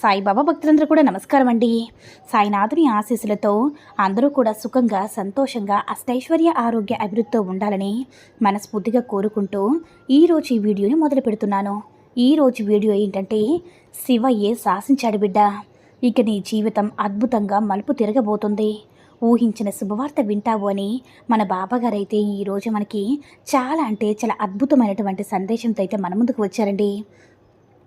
సాయిబాబా భక్తులందరూ కూడా నమస్కారం అండి. సాయినాథుని ఆశీస్సులతో అందరూ కూడా సుఖంగా సంతోషంగా అష్టైశ్వర్య ఆరోగ్య అభివృద్ధితో ఉండాలని మనస్ఫూర్తిగా కోరుకుంటూ ఈరోజు ఈ వీడియోని మొదలు పెడుతున్నాను. ఈరోజు వీడియో ఏంటంటే శివయ్యే శాసించాడు బిడ్డ. ఇక నీ జీవితం అద్భుతంగా మలుపు తిరగబోతుంది. ఊహించిన శుభవార్త వింటావు అని మన బాబాగారైతే ఈరోజు మనకి చాలా అంటే చాలా అద్భుతమైనటువంటి సందేశంతో అయితే మన ముందుకు వచ్చారండి.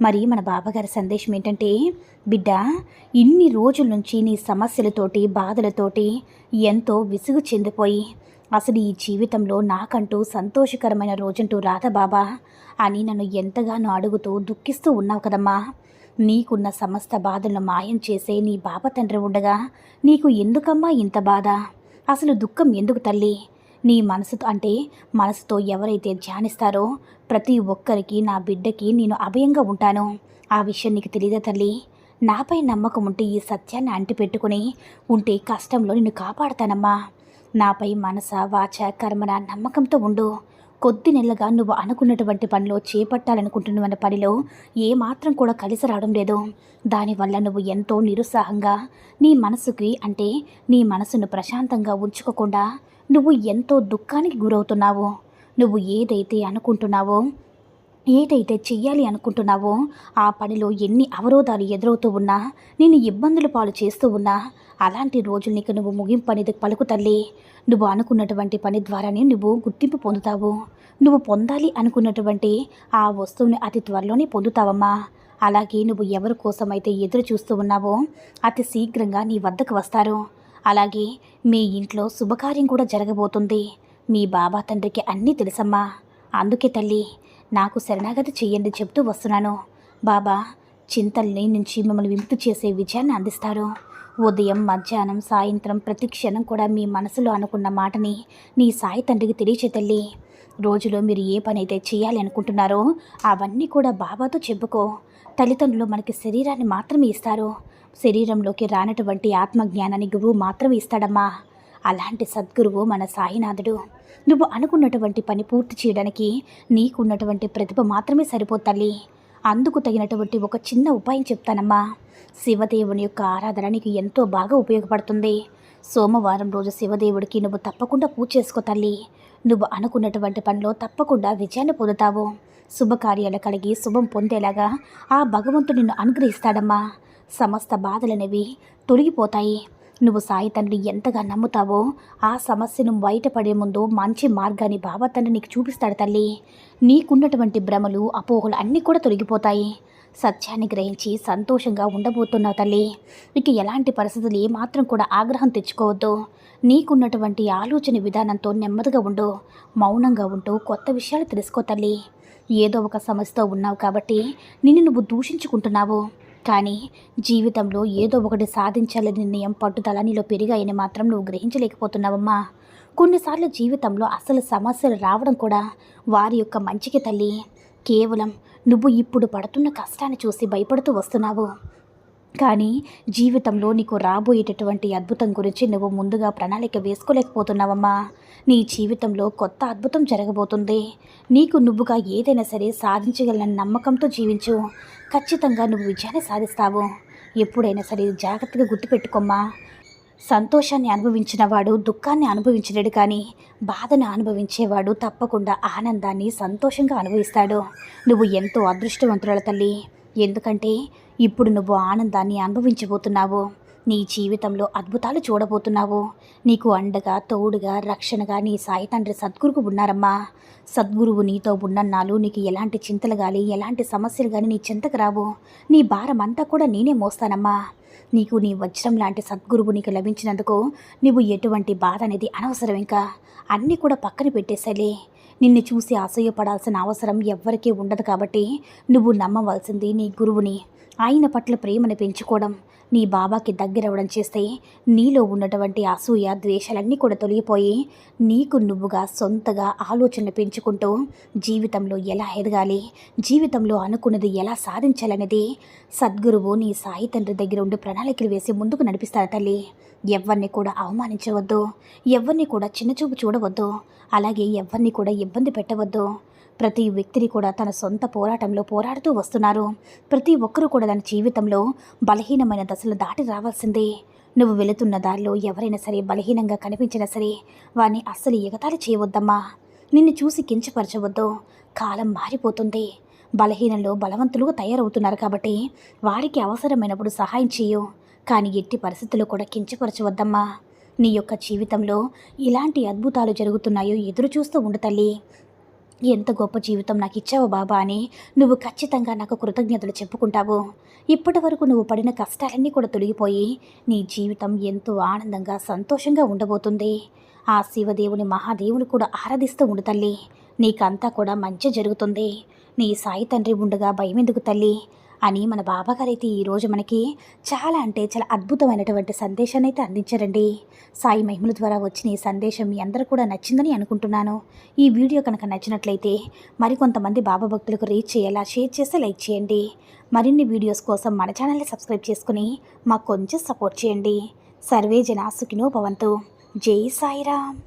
మరి మన బాబాగారి సందేశం ఏంటంటే బిడ్డ ఇన్ని రోజుల నుంచి నీ సమస్యలతోటి బాధలతోటి ఎంతో విసుగు చెందిపోయి అసలు ఈ జీవితంలో నాకంటూ సంతోషకరమైన రోజంటూ రాదా బాబా? అని నన్ను ఎంతగానో అడుగుతూ దుఃఖిస్తూ ఉన్నావు కదమ్మా. నీకున్న సమస్త బాధలను మాయం చేసే నీ బాబా తండ్రి ఉండగా నీకు ఎందుకమ్మా ఇంత బాధ? అసలు దుఃఖం ఎందుకు తల్లి? నీ మనసుతో అంటే మనసుతో ఎవరైతే ధ్యానిస్తారో ప్రతి ఒక్కరికి నా బిడ్డకి నేను అభయంగా ఉంటాను. ఆ విషయం నీకు తెలియదా తల్లి? నాపై నమ్మకం ఉంటే ఈ సత్యాన్ని అంటిపెట్టుకుని ఉంటే కష్టంలో నిన్ను కాపాడతానమ్మా. నాపై మనస వాచ కర్మన నమ్మకంతో ఉండు. కొద్ది నెలగా నువ్వు అనుకున్నటువంటి పనిలో చేపట్టాలనుకుంటున్న పనిలో ఏ మాత్రం కూడా కలిసి రావడం లేదు. దానివల్ల నువ్వు ఎంతో నిరుత్సాహంగా నీ మనసుకి అంటే నీ మనసును ప్రశాంతంగా ఉంచుకోకుండా నువ్వు ఎంతో దుఃఖానికి గురవుతున్నావు. నువ్వు ఏదైతే అనుకుంటున్నావో ఏదైతే చెయ్యాలి అనుకుంటున్నావో ఆ పనిలో ఎన్ని అవరోధాలు ఎదురవుతూ ఉన్నా నేను ఇబ్బందులు పాలు చేస్తూ ఉన్నా అలాంటి రోజులు నీకు నువ్వు ముగింపు అనేది పలుకు తల్లి. నువ్వు అనుకున్నటువంటి పని ద్వారానే నువ్వు గుర్తింపు పొందుతావు. నువ్వు పొందాలి అనుకున్నటువంటి ఆ వస్తువుని అతి త్వరలోనే పొందుతావమ్మా. అలాగే నువ్వు ఎవరి కోసమైతే ఎదురు చూస్తూ ఉన్నావో అతి శీఘ్రంగా నీ వద్దకు వస్తారు. అలాగే మీ ఇంట్లో శుభకార్యం కూడా జరగబోతుంది. మీ బాబా తండ్రికి అన్నీ తెలుసమ్మా. అందుకే తల్లి నాకు శరణాగతి చెయ్యండి చెప్తూ వస్తున్నాను. బాబా చింతల్ని నుంచి మిమ్మల్ని విముక్తి చేసే విజయాన్ని అందిస్తారు. ఉదయం మధ్యాహ్నం సాయంత్రం ప్రతి క్షణం కూడా మీ మనసులో అనుకున్న మాటని నీ సాయి తండ్రికి తెలియచే తల్లి. రోజులో మీరు ఏ పని అయితే చేయాలి అనుకుంటున్నారో అవన్నీ కూడా బాబాతో చెప్పుకో. తల్లిదండ్రులు మనకి శరీరాన్ని మాత్రమే ఇస్తారు. శరీరంలోకి రానటువంటి ఆత్మజ్ఞానాన్ని గురువు మాత్రమే ఇస్తాడమ్మా. అలాంటి సద్గురువు మన సాయినాథుడు. నువ్వు అనుకున్నటువంటి పని పూర్తి చేయడానికి నీకున్నటువంటి ప్రతిభ మాత్రమే సరిపోతల్లి అందుకు తగినటువంటి ఒక చిన్న ఉపాయం చెప్తానమ్మా. శివదేవుని యొక్క ఆరాధన నీకు ఎంతో బాగా ఉపయోగపడుతుంది. సోమవారం రోజు శివదేవుడికి నువ్వు తప్పకుండా పూజ చేసుకో తల్లి. నువ్వు అనుకున్నటువంటి పనిలో తప్పకుండా విజయాన్ని పొందుతావు. శుభకార్యాలు కలిగి శుభం పొందేలాగా ఆ భగవంతుడు నిన్ను అనుగ్రహిస్తాడమ్మా. సమస్త బాధలనేవి తొలగిపోతాయి. నువ్వు సాయి తండ్రి ఎంతగా నమ్ముతావో ఆ సమస్యను బయటపడే ముందు మంచి మార్గాన్ని బాబా తండ్రి నీకు చూపిస్తాడు తల్లి. నీకున్నటువంటి భ్రమలు అపోహలు అన్నీ కూడా తొలగిపోతాయి. సత్యాన్ని గ్రహించి సంతోషంగా ఉండబోతున్నావు తల్లి. ఇక ఎలాంటి పరిస్థితులు ఏమాత్రం కూడా ఆగ్రహం తెచ్చుకోవద్దు. నీకున్నటువంటి ఆలోచన విధానంతో నెమ్మదిగా ఉండు. మౌనంగా ఉంటూ కొత్త విషయాలు తెలుసుకో తల్లి. ఏదో ఒక సమస్యతో ఉన్నావు కాబట్టి నిన్ను నువ్వు దూషించుకుంటున్నావు. కానీ జీవితంలో ఏదో ఒకటి సాధించాలని నిర్ణయం పట్టుదల నీలో పెరిగాయని మాత్రం నువ్వు గ్రహించలేకపోతున్నావమ్మా. కొన్నిసార్లు జీవితంలో అసలు సమస్యలు రావడం కూడా వారి యొక్క మంచికి తల్లి. కేవలం నువ్వు ఇప్పుడు పడుతున్న కష్టాన్ని చూసి భయపడుతూ వస్తున్నావు. కానీ జీవితంలో నీకు రాబోయేటటువంటి అద్భుతం గురించి నువ్వు ముందుగా ప్రణాళిక వేసుకోలేకపోతున్నావమ్మా. నీ జీవితంలో కొత్త అద్భుతం జరగబోతుంది. నీకు నువ్వుగా ఏదైనా సరే సాధించగలన నమ్మకంతో జీవించు. ఖచ్చితంగా నువ్వు విజయాన్ని సాధిస్తావు. ఎప్పుడైనా సరే జాగ్రత్తగా గుర్తుపెట్టుకోమ్మా. సంతోషాన్ని అనుభవించినవాడు దుఃఖాన్ని అనుభవించలేడు కానీ బాధను అనుభవించేవాడు తప్పకుండా ఆనందాన్ని సంతోషంగా అనుభవిస్తాడు. నువ్వు ఎంతో అదృష్టవంతురాల తల్లి. ఎందుకంటే ఇప్పుడు నువ్వు ఆనందాన్ని అనుభవించబోతున్నావు. నీ జీవితంలో అద్భుతాలు చూడబోతున్నావు. నీకు అండగా తోడుగా రక్షణగా నీ సాయి తండ్రి సద్గురువు ఉన్నారమ్మా. సద్గురువు నీతో ఉన్నన్నాళ్ళు నీకు ఎలాంటి చింతలు కానీ ఎలాంటి సమస్యలు కానీ నీ చింతకు రావు. నీ భారం అంతా కూడా నేనే మోస్తానమ్మా. నీకు నీ వజ్రం లాంటి సద్గురువు నీకు లభించినందుకు నువ్వు ఎటువంటి బాధ అనేది అనవసరం ఇంకా. అన్నీ కూడా పక్కన పెట్టేసలే. నిన్ను చూసి ఆశయపడాల్సిన అవసరం ఎవ్వరికీ ఉండదు కాబట్టి నువ్వు నమ్మవలసింది నీ గురువుని. ఆయన పట్ల ప్రేమను పెంచుకోవడం నీ బాబాకి దగ్గరవడం చేస్తే నీలో ఉన్నటువంటి అసూయ ద్వేషాలన్నీ కూడా తొలగిపోయి నీకు నువ్వుగా సొంతగా ఆలోచనలు పెంచుకుంటూ జీవితంలో ఎలా ఎదగాలి జీవితంలో అనుకున్నది ఎలా సాధించాలనేది సద్గురువు నీ సాయి తండ్రి దగ్గర ఉండి ప్రణాళికలు వేసి ముందుకు నడిపిస్తారు తల్లి. ఎవరిని కూడా అవమానించవద్దు. ఎవరిని కూడా చిన్నచూపు చూడవద్దు. అలాగే ఎవరిని కూడా ఇబ్బంది పెట్టవద్దు. ప్రతి వ్యక్తిని కూడా తన సొంత పోరాటంలో పోరాడుతూ వస్తున్నారు. ప్రతి ఒక్కరూ కూడా తన జీవితంలో బలహీనమైన దశలు దాటి రావాల్సిందే. నువ్వు వెళుతున్న దారిలో ఎవరైనా సరే బలహీనంగా కనిపించినా సరే వారిని అస్సలు ఎగతాళి చేయవద్దమ్మా. నిన్ను చూసి కించపరచవద్దు. కాలం మారిపోతుంది. బలహీనంలో బలవంతులుగా తయారవుతున్నారు కాబట్టి వారికి అవసరమైనప్పుడు సహాయం చేయు కానీ ఎట్టి పరిస్థితుల్లో కూడా కించపరచవద్దమ్మా. నీ యొక్క జీవితంలో ఇలాంటి అద్భుతాలు జరుగుతున్నాయో ఎదురు చూస్తూ ఉండు తల్లి. ఎంత గొప్ప జీవితం నాకు ఇచ్చావు బాబా అని నువ్వు ఖచ్చితంగా నాకు కృతజ్ఞతలు చెప్పుకుంటావు. ఇప్పటి వరకు నువ్వు పడిన కష్టాలన్నీ కూడా తొలగిపోయి నీ జీవితం ఎంతో ఆనందంగా సంతోషంగా ఉండబోతుంది. ఆ శివదేవుని మహాదేవుని కూడా ఆరాధిస్తూ ఉండు తల్లి. నీకంతా కూడా మంచి జరుగుతుంది. నీ సాయి తండ్రి ఉండగా భయం ఎందుకు తల్లి? అని మన బాబాగారైతే ఈరోజు మనకి చాలా అంటే చాలా అద్భుతమైనటువంటి సందేశాన్ని అయితే అందించారండి. సాయి మహిమల ద్వారా వచ్చిన ఈ సందేశం మీ అందరూ కూడా నచ్చిందని అనుకుంటున్నాను. ఈ వీడియో కనుక నచ్చినట్లయితే మరికొంతమంది బాబా భక్తులకు రీచ్ చేయాలా షేర్ చేస్తే లైక్ చేయండి. మరిన్ని వీడియోస్ కోసం మన ఛానల్ని సబ్స్క్రైబ్ చేసుకుని మాకు కొంచెం సపోర్ట్ చేయండి. సర్వే జనా సుఖినో భవంతు. జై సాయిరామ్.